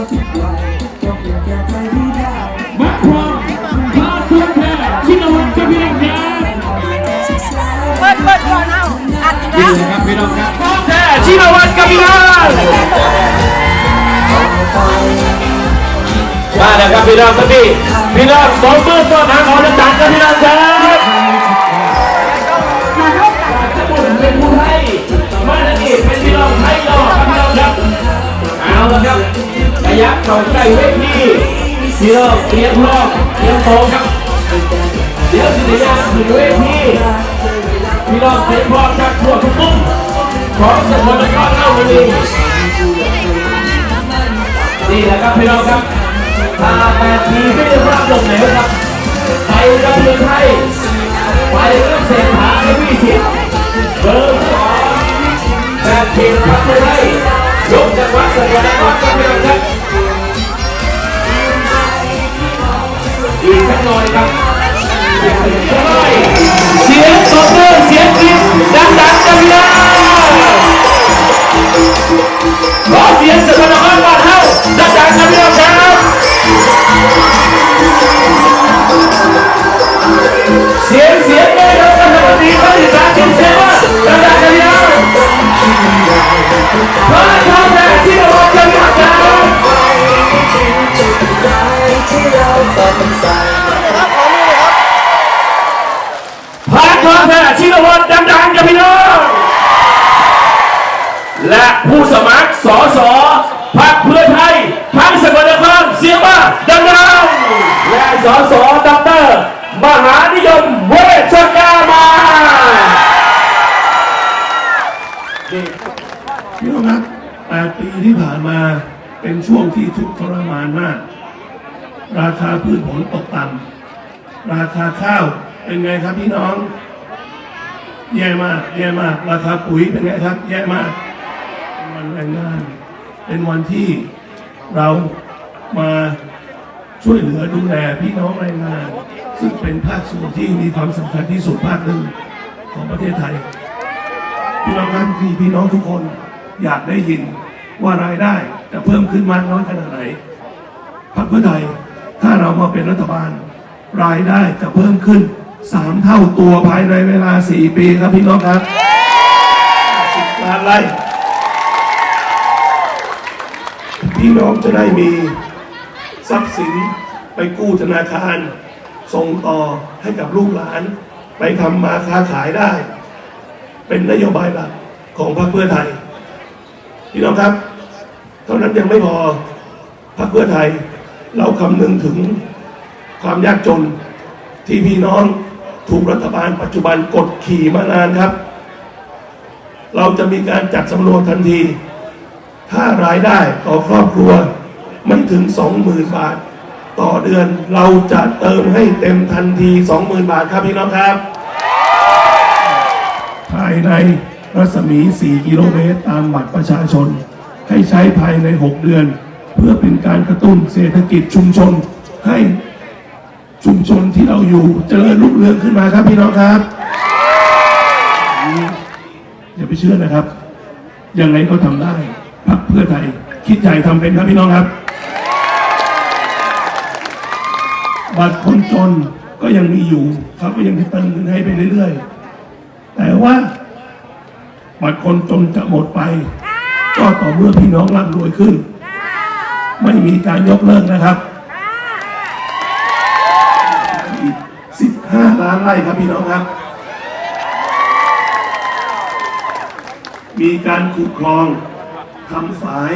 จะผิดไว้ก็เพียงแก้ไขให้ได้มัดควาแพ้วัตรกับพี่น้องครับเปิดเปิดก่อนเอาอัดอีกแล้วนี่ครับพี่น้องครับพร้อมแท้ชินวัตรกับพี่น้องมาแล้วครับพี่น้องครับพี่พี่น้องสองมือต้อนหางของต่างๆครับพี่น้องครับ ยับเข้าใกล้เวทีพี่น้องเตรียมรอมเตรียมโตครับ เดี๋ยวสิเดียวถึงเวทีพี่น้องเตรียมพร้อมครับทั่วทุกมุมของสกลนครเล่าวันนี้นี่แหละครับพี่น้องครับพาแปดทีไม่ได้รับลงไหนครับไปกับเมืองไทยไปกับเศรษฐาในวิสิตเบอร์สองแปดทีรับไม่ได้ยกจังหวัดสกลนครครับพี่น้องครับ ขอเสีย ผู้สมัครสอสอพรรคเพื่อไทยทั้งสกลนครเสียงมาดังๆและสอสอดอกเตอร์มหานิยมเวชกามาพี่น้องครับแปดปีที่ผ่านมาเป็นช่วงที่ทุกข์ทรมานมาก ราคาพืชผลตกต่ำราคาข้าวเป็นไงครับพี่น้อง แย่มาก แย่มาก ราคาปุ๋ยเป็นไงครับ แย่มาก วันแรงงาน เป็นวันที่เรามาช่วยเหลือดูแลพี่น้องแรงงาน ซึ่งเป็นภาคส่วนที่มีความสำคัญที่สุดภาคหนึ่งของประเทศไทยพี่น้องครับที่พี่น้องทุกคนอยากได้ยินว่ารายได้จะเพิ่มขึ้นมากน้อยขนาดไหนพรรคเพื่อไทยถ้าเรามาเป็นรัฐบาล รายได้จะเพิ่มขึ้นสามเท่าตัวภายในเวลาสี่ปีครับพี่น้องครับสิบล้านไร่ พี่น้องจะได้มีทรัพย์สินไปกู้ธนาคาร ส่งต่อให้กับลูกหลาน ไปทำมาค้าขายได้ เป็นนโยบายหลักของพรรคเพื่อไทย พี่น้องครับ เท่านั้นยังไม่พอพรรคเพื่อไทย เราคำนึงถึงความยากจนที่พี่น้องถูกรัฐบาลปัจจุบันกดขี่มานานครับ เราจะมีการจัดสำรวจทันที ถ้ารายได้ต่อครอบครัวไม่ถึง 20,000 บาท ต่อเดือนเราจะเติมให้เต็มทันที 20,000 บาทครับพี่น้องครับ ภายในรัศมี 4 กิโลเมตรตามบัตรประชาชน ให้ใช้ภายใน 6 เดือน เพื่อเป็นการกระตุ้นเศรษฐกิจชุมชน ให้ชุมชนที่เราอยู่เจริญรุ่งเรืองขึ้นมาครับพี่น้องครับ อย่าไปเชื่อนะครับ ยังไงก็ทำได้ พรรคเพื่อไทย คิดใหญ่ทำเป็นครับพี่น้องครับ บัตรคนจนก็ยังมีอยู่เขาก็ยังเติมเงินให้ไปเรื่อยๆ แต่ว่า บัตรคนจนจะหมดไป ก็ต่อเมื่อพี่น้องร่ำรวยขึ้น ไม่มีการยกเลิกนะครับอี15ล้านไร่ครับพี่น้องครับ มีการขุดคลอง ทำฝาย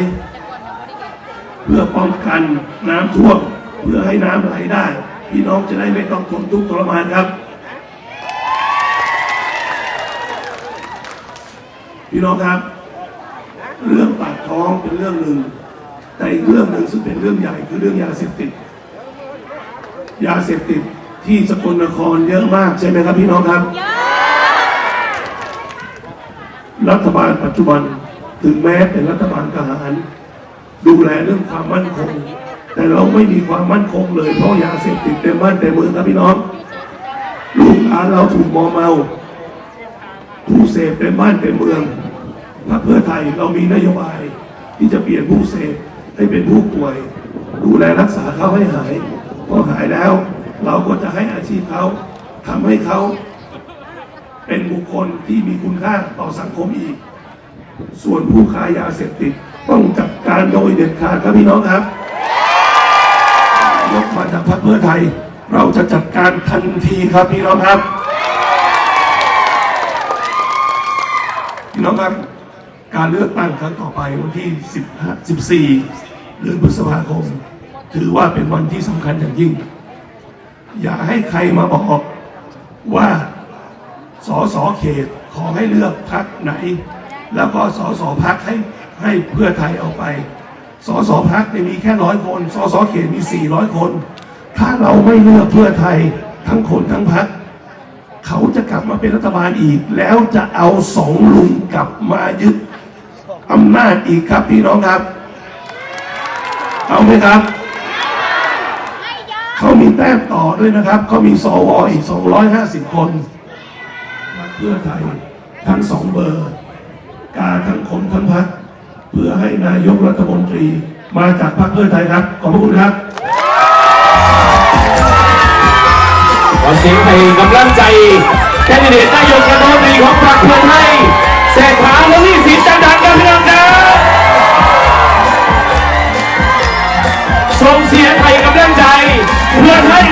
เพื่อป้องกันน้ำท่วมเพื่อให้น้ำไหลได้ พี่น้องจะได้ไม่ต้องทนทุกข์ทรมานครับ พี่น้องครับ เรื่องปากท้องเป็นเรื่องหนึ่งแต่อีกเรื่องหนึ่งซึ่งเป็นเรื่องใหญ่คือเรื่องยาเสพติด ยาเสพติดที่สกลนครเยอะมากใช่ไหมครับพี่น้องครับ รัฐบาลปัจจุบัน ถึงแม้เป็นรัฐบาลทหาร ดูแลเรื่องความมั่นคง แต่เราไม่มีความมั่นคงเลยเพราะยาเสพติดเต็มบ้านเต็มเมืองครับพี่น้องลูกหลานเราถูกมอมเมาผู้เสพเต็มบ้านเต็มเมืองพรรคเพื่อไทยเรามีนโยบายที่จะเปลี่ยนผู้เสพให้เป็นผู้ป่วย ดูแลรักษาเขาให้หายพอหายแล้ว เราก็จะให้อาชีพเขาทำให้เขา เป็นบุคคลที่มีคุณค่าต่อสังคมอีก ส่วนผู้ค้ายาเสพติดต้องจัดการโดยเด็ดขาดครับพี่น้องครับยกมาจากพรรคเพื่อไทย เราจะจัดการทันทีครับพี่น้องครับ พี่น้องครับ การเลือกตั้งครั้งต่อไปวันที่15 14เดือนพฤษภาคม ถือว่าเป็นวันที่สำคัญอย่างยิ่ง อย่าให้ใครมาบอกว่าสอสอเขตขอให้เลือกพักไหน แล้วก็สอสอพักให้ให้เพื่อไทยเอาไป สสพักมีแค่ร้อยคน สสเขตมี400คน ถ้าเราไม่เลือกเพื่อไทยทั้งคนทั้งพัก เขาจะกลับมาเป็นรัฐบาลอีก แล้วจะเอาสองลุงกลับมายึดอำนาจอีกครับพี่น้องครับ เอาไหมครับ เขามีแต้มต่อด้วยนะครับ เขามีสวอีก 250 คนพรรคเพื่อไทยทั้งสองเบอร์ กาทั้งคนทั้งพักเพื่อให้นายกรัฐมนตรี มาจากพรรคเพื่อไทยครับ ขอบพระคุณครับขอเสียงให้กำลังใจแคนดิเดตนายกรัฐมนตรีของพรรคเพื่อไทยเศรษฐาทวีสินดังๆกันพี่น้องครับส่งเสียงให้กำลังใจ เพื่อไทย